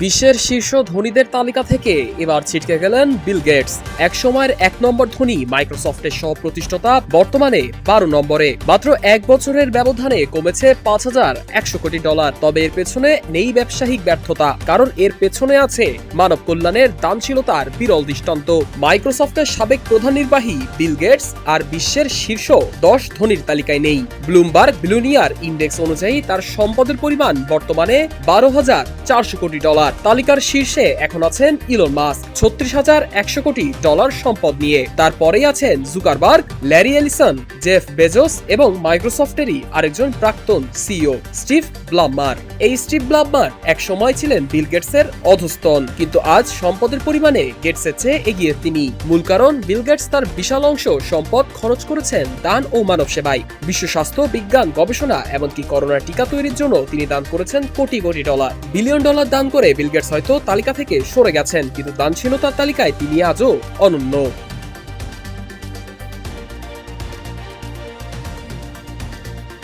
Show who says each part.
Speaker 1: বিশ্বের শীর্ষ ধনীদের তালিকা থেকে এবার ছিটকে গেলেন বিল গেটস। এক সময়ের এক নম্বর ধনী মাইক্রোসফটের সহ প্রতিষ্ঠাতা বর্তমানে বারো নম্বরে। মাত্র এক বছরের ব্যবধানে কমেছে পাঁচ হাজার একশো কোটি ডলার, তবে এর পেছনে নেই ব্যবসায়িক ব্যর্থতা, কারণ এর পেছনে আছে মানব কল্যাণের দানশীলতার বিরল দৃষ্টান্ত। মাইক্রোসফটের সাবেক প্রধান নির্বাহী বিল গেটস আর বিশ্বের শীর্ষ দশ ধনীর তালিকায় নেই। ব্লুমবার্গ বিলুনিয়ার ইন্ডেক্স অনুযায়ী তার সম্পদের পরিমাণ বর্তমানে বারো হাজার চারশো কোটি ডলার। তালিকার শীর্ষে এখন আছেন ইলন মাস্ক, ছত্রিশ হাজার একশো কোটি ডলার সম্পদ নিয়ে। তারপরেই আছেন Zuckerberg, Larry Ellison, Jeff Bezos এবং মাইক্রোসফটেরই আরেকজন প্রাক্তন সিইও, স্টিভ ব্লাম্মার। এই স্টিভ ব্লাম্মার এক সময় ছিলেন বিল গেটসের অধস্তন, কিন্তু আজ সম্পদের পরিমাণে গেটসের চেয়ে এগিয়ে তিনি। মূল কারণ, বিল গেটস তার বিশাল অংশ সম্পদ খরচ করেছেন দান ও মানব সেবায়। বিশ্ব স্বাস্থ্য, বিজ্ঞান, গবেষণা, এমনকি করোনা টিকা তৈরির জন্য তিনি দান করেছেন crore crore dollar. Billion dollar দান করে বিল গেটস হয়তো তালিকা থেকে সরে গেছেন, কিন্তু দানশীলতার তালিকায়, তিনি আজও অনন্য।